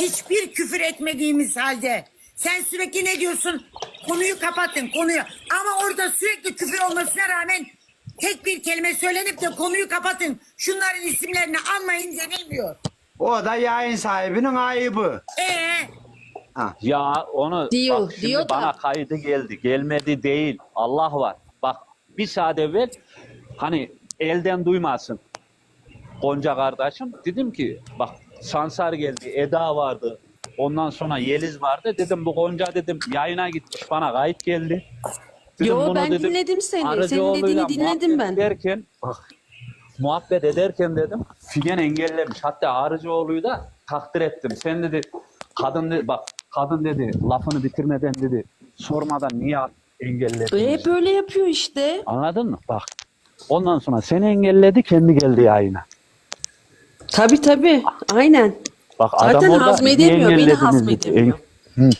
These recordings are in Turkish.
hiçbir küfür etmediğimiz halde sen sürekli ne diyorsun? Konuyu kapatın konuyu. Ama orada sürekli küfür olmasına rağmen tek bir kelime söylenip de konuyu kapatın. Şunların isimlerini almayın denilmiyor. O da yayın sahibinin ayıbı. Ee, Ha. Ya onu Diyor, bak şimdi diyor da- bana kaydı geldi. Gelmedi değil. Allah var. Bak bir saat evvel hani elden duymasın. Gonca kardeşim dedim ki bak Sansar geldi, Eda vardı. Ondan sonra Yeliz vardı. Dedim bu Gonca dedim yayına gitmiş bana kayıt geldi. Dedim, Yo, ben dinledim seni. Senin dediğini dinledim muhabbet ben. Ederken, bak, muhabbet ederken dedim Figen engellemiş. Hatta Arıcıoğlu'yu da takdir ettim. Sen dedi kadın dedi, bak kadın dedi lafını bitirmeden dedi sormadan niye engelledin? E, hep öyle yapıyor işte. Anladın mı? Bak. Ondan sonra seni engelledi kendi geldi yayına. Tabii tabii. Aynen. Bak Zaten adam orada hazmedemiyor, beni hazmedemiyor. dedi.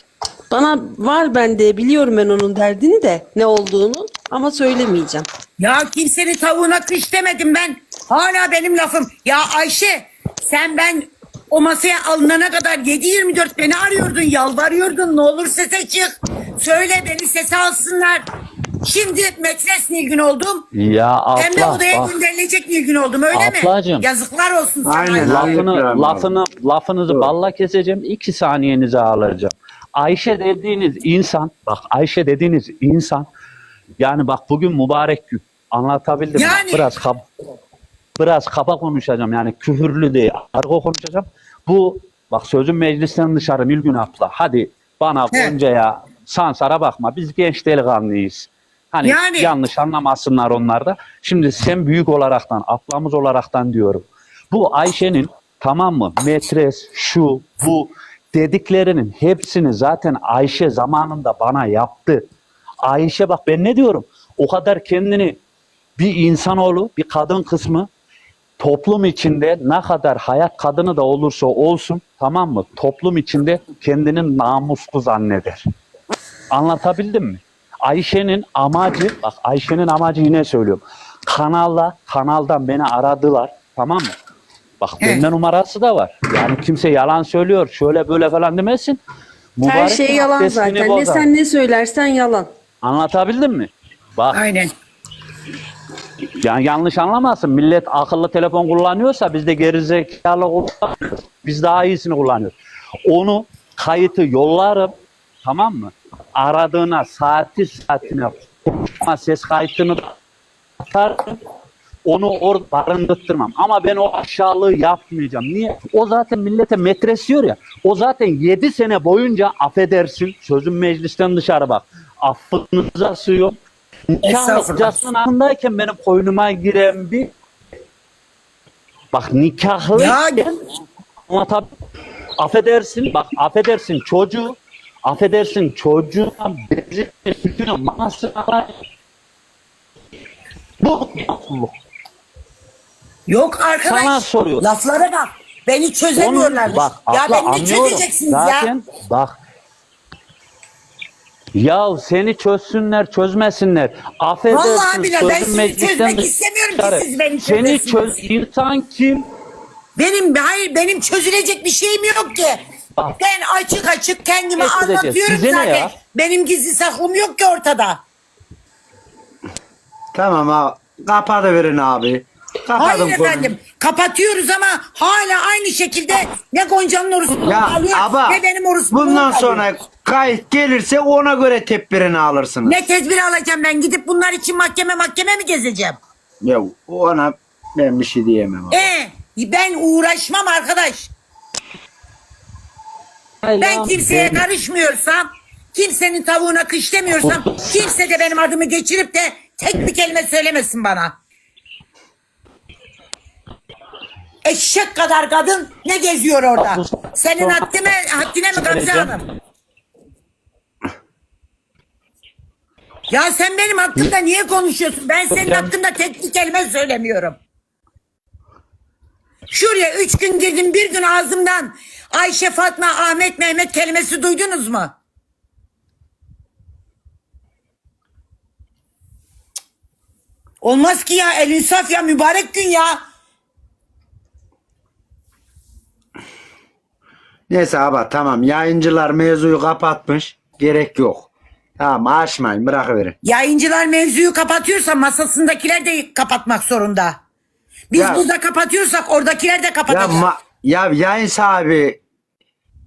Bana var bende biliyorum ben onun derdini de ne olduğunu ama söylemeyeceğim. ya kimsenin tavuğuna kış demedim ben. Hala benim lafım. Ya Ayşe sen ben o masaya alınana kadar 7-24 beni arıyordun, yalvarıyordun. Ne olur sese çık. Söyle beni sese alsınlar. Şimdi metres Nilgün oldum. Ya Hem de abla odaya bak. gönderilecek Nilgün oldum öyle Ablacığım. mi? Yazıklar olsun sana. Aynen. Lafını, lafını, lafınızı Doğru. balla keseceğim. iki saniyenizi alacağım. Ayşe dediğiniz insan, bak Ayşe dediğiniz insan, yani bak bugün mübarek gün. Anlatabildim mi? Yani- Biraz kaba, biraz kaba konuşacağım yani küfürlü değil, argo konuşacağım. Bu, bak sözüm meclisten dışarı Nilgün abla. Hadi bana. Gonca'ya, Sansar'a bakma. Biz genç delikanlıyız. Hani Yani- yanlış anlamasınlar onlar da. Şimdi sen büyük olaraktan, ablamız olaraktan diyorum. Bu Ayşe'nin tamam mı metres, şu, bu dediklerinin hepsini zaten Ayşe zamanında bana yaptı. Ayşe bak ben ne diyorum? O kadar kendini bir insanoğlu, bir kadın kısmı toplum içinde ne kadar hayat kadını da olursa olsun tamam mı? Toplum içinde kendinin namuslu zanneder. Anlatabildim mi? Ayşe'nin amacı, bak Ayşe'nin amacı yine söylüyorum. Kanalla, kanaldan beni aradılar. Tamam mı? Bak bende numarası da var. Yani kimse yalan söylüyor. Şöyle böyle falan demesin. Her Mübarek şey yalan zaten. Ne bozar. sen ne söylersen yalan. Anlatabildim mi? Bak Aynen. yani yanlış anlamasın. Millet akıllı telefon kullanıyorsa biz de gerizekalı kullanıyoruz. Biz daha iyisini kullanıyoruz. Onu kayıtı yollarım. Tamam mı? Aradığına saati saatine konuşma ses kayıtını da atarım. Onu orada barındırtmam. Ama ben o aşağılığı yapmayacağım. Niye? O zaten millete metres diyor ya. O zaten 7 sene boyunca affedersin. Sözüm meclisten dışarı bak. Affınıza sığıyorum. Nikah Estağfurullah. hocasının altındayken benim koynuma giren bir bak nikahlı Ya- ama tabii affedersin bak affedersin çocuğu affedersin çocuğuna bezini sütünü mamasına bu mutluluk. Yok arkadaş. Sana soruyorum. Laflara bak. Beni çözemiyorlar. Bak ya abla beni çözeceksiniz Zaten ya? bak ya seni çözsünler çözmesinler. Affedersin. Vallahi billahi ben sizi çözmek istemiyorum ki siz beni Seni çöz insan kim? Benim hayır benim çözülecek bir şeyim yok ki. Bak. Ben açık açık kendimi çözeceğiz? anlatıyorum Size ne zaten. ya? Benim gizli saklım yok ki ortada. Tamam abi. Kapatıverin abi. Kapadım Hayır konuyu. efendim kapatıyoruz ama hala aynı şekilde ne Gonca'nın orospuğunu Ya alıyor aba ne benim orospuğumu bundan alıyor. sonra kayıt gelirse ona göre tedbirini alırsınız. Ne tedbir alacağım ben gidip bunlar için mahkeme mahkeme mi gezeceğim? Ya ona ben bir şey diyemem abi. Ee, ben uğraşmam arkadaş. Ben kimseye karışmıyorsam, kimsenin tavuğuna kış demiyorsam, kimse de benim adımı geçirip de tek bir kelime söylemesin bana. Eşek kadar kadın ne geziyor orada? Senin haddine, haddine mi Gamze Hanım? Ya sen benim hakkımda niye konuşuyorsun? Ben senin hakkında tek bir kelime söylemiyorum. Şuraya üç gün girdim bir gün ağzımdan Ayşe, Fatma, Ahmet, Mehmet kelimesi duydunuz mu? Olmaz ki ya el insaf ya mübarek gün ya. Neyse abi tamam yayıncılar mevzuyu kapatmış. Gerek yok. Tamam açmayın bırakıverin. Yayıncılar mevzuyu kapatıyorsa masasındakiler de kapatmak zorunda. Biz Ya- burada kapatıyorsak oradakiler de Ya, kapatacak. ma- ya yayın sahibi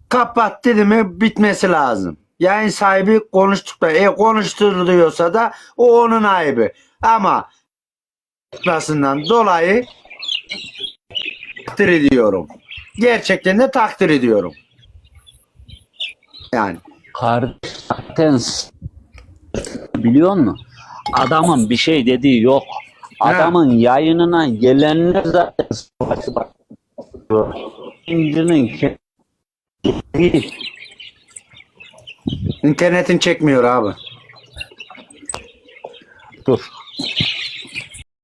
kapat dedi mi bitmesi lazım. Yayın sahibi konuştukta e konuştur diyorsa da o onun ayıbı. Ama yapmasından dolayı takdir ediyorum. Gerçekten de takdir ediyorum. Yani Kardeş zaten s- biliyor musun? Adamın bir şey dediği yok. Adamın yayınına gelenler zaten savaşı bak. Değil. internetin çekmiyor abi. Dur.